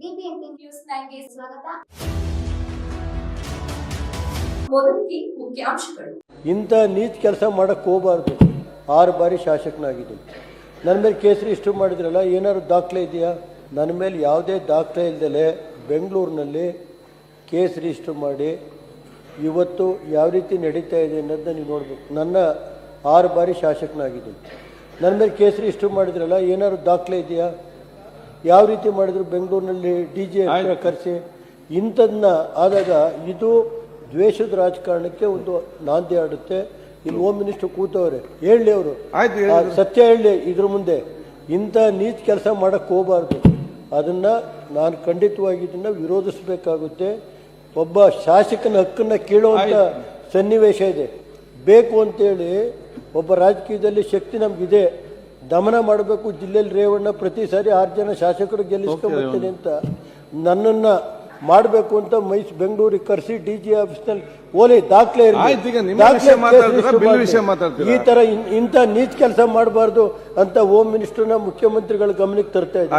News ಸ್ವಾಗತ. ಮುಖ್ಯಾಂಶಗಳು. ಇಂಥ ನೀಚ್ ಕೆಲಸ ಮಾಡಕ್ಕೆ ಹೋಗಬಾರ್ದು. ಆರು ಬಾರಿ ಶಾಸಕನಾಗಿದ್ದೀನಿ. ನನ್ನ ಮೇಲೆ ಕೇಸರಿ ಇಷ್ಟು ಮಾಡಿದ್ರಲ್ಲ, ಏನಾದ್ರು ದಾಖಲೆ ಇದೆಯಾ? ನನ್ನ ಮೇಲೆ ಯಾವುದೇ ದಾಖಲೆ ಇಲ್ದಲೆ ಬೆಂಗಳೂರಿನಲ್ಲಿ ಕೇಸರಿ ಇಷ್ಟು ಮಾಡಿ ಇವತ್ತು ಯಾವ ರೀತಿ ನಡೀತಾ ಇದೆ ಅನ್ನೋದನ್ನ ನೀವು ನೋಡಬೇಕು. ನನ್ನ ಆರು ಬಾರಿ ಶಾಸಕನಾಗಿದ್ದೀನಿ. ನನ್ನ ಮೇಲೆ ಕೇಸರಿ ರಿಜಿಸ್ಟರ್ ಮಾಡಿದ್ರಲ್ಲ, ಏನಾದ್ರು ದಾಖಲೆ ಇದೆಯಾ? ಯಾವ ರೀತಿ ಮಾಡಿದ್ರು ಬೆಂಗಳೂರಿನಲ್ಲಿ ಡಿ ಜೆ ಕರೆಸಿ. ಇಂಥದನ್ನ ಆದಾಗ ಇದು ದ್ವೇಷದ ರಾಜಕಾರಣಕ್ಕೆ ಒಂದು ನಾಂದಿ ಆಡುತ್ತೆ. ಇಲ್ಲಿ ಹೋಮ್. ಮಿನಿಸ್ಟರ್ ಕೂತವ್ರೆ. ಹೇಳಿ ಅವರು. ಸತ್ಯ ಹೇಳಿ ಇದ್ರ ಮುಂದೆ. ಇಂಥ ನೀಚ ಕೆಲಸ ಮಾಡಕ್ಕೆ ಹೋಗಬಾರ್ದು. ಅದನ್ನ ನಾನು ಖಂಡಿತವಾಗಿ ಇದನ್ನು ವಿರೋಧಿಸಬೇಕಾಗುತ್ತೆ. ಒಬ್ಬ ಶಾಸಕನ ಹಕ್ಕನ್ನ ಕೇಳುವಂಥ ಸನ್ನಿವೇಶ ಇದೆ. ಬೇಕು ಅಂತೇಳಿ ಒಬ್ಬ ರಾಜಕೀಯದಲ್ಲಿ ಶಕ್ತಿ ನಮ್ಗಿದೆ. ದಮನ ಮಾಡಬೇಕು ಜಿಲ್ಲೆಯಲ್ಲಿ ರೇವಣ್ಣ ಪ್ರತಿ ಸಾರಿ ಆರು ಜನ ಶಾಸಕರು ಗೆಲ್ಲಿಸ್ಕೊಂಡ್ಬರ್ತೀನಿ ಅಂತ ನನ್ನನ್ನ ಮಾಡಬೇಕು ಅಂತ ಮೈಸ್ ಬೆಂಗಳೂರಿಗೆ ಕರೆಸಿ ಡಿ ಜಿ ಆಫೀಸ್ನಲ್ಲಿ ಓಲಿ ದಾಖಲೆ? ಈ ತರ ಇಂಥ ನೀಚ ಕೆಲಸ ಮಾಡಬಾರ್ದು ಅಂತ ಹೋಮ್ ಮಿನಿಸ್ಟರ್ನ ಮುಖ್ಯಮಂತ್ರಿಗಳ ಗಮನಕ್ಕೆ ತರ್ತಾ ಇದ್ದಾರೆ